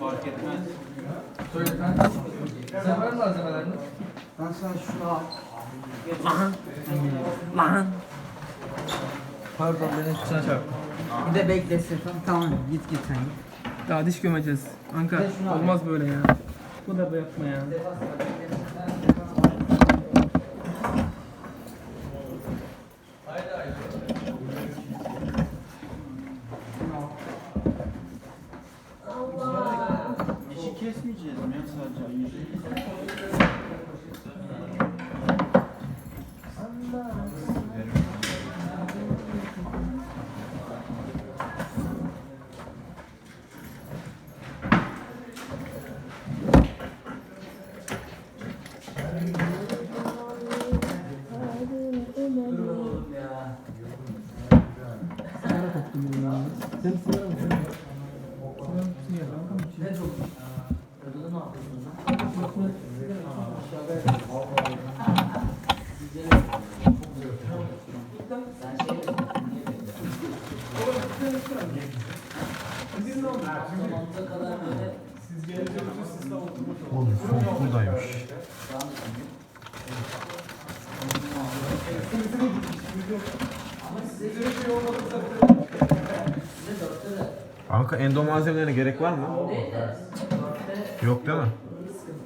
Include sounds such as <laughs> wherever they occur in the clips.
Fark etmez. Söyle. Sen ver malzemelerini. Ben sana şunu al. Lan. Lan. Pardon benim kıçına çarptı. Bir de beklesin. Tamam, git git sen. Daha diş gömeceğiz. Al. olmaz böyle ya. Bu da bu yapma ya. Kesmeyeceğiz mi ya sadece? Oğlum son buradaymış. Kanka endo malzemelerine gerek var mı? Yok değil mi?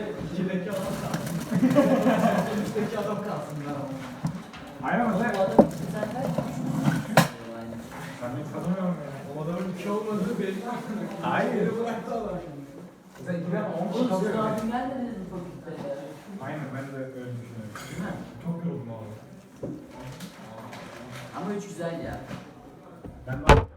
<laughs> öyle. adam sen kaç? Aynen. Ben hiç tanımıyorum. O adamın iki olmadığı belli. Hayır. Sen giden 10 kişi Oğlum siz kalıyor. abim gelmediniz mi fakülteye? Aynen ben de öyle düşünüyorum. Değil mi? Çok yoruldum abi. Ama üç güzel ya. Ben de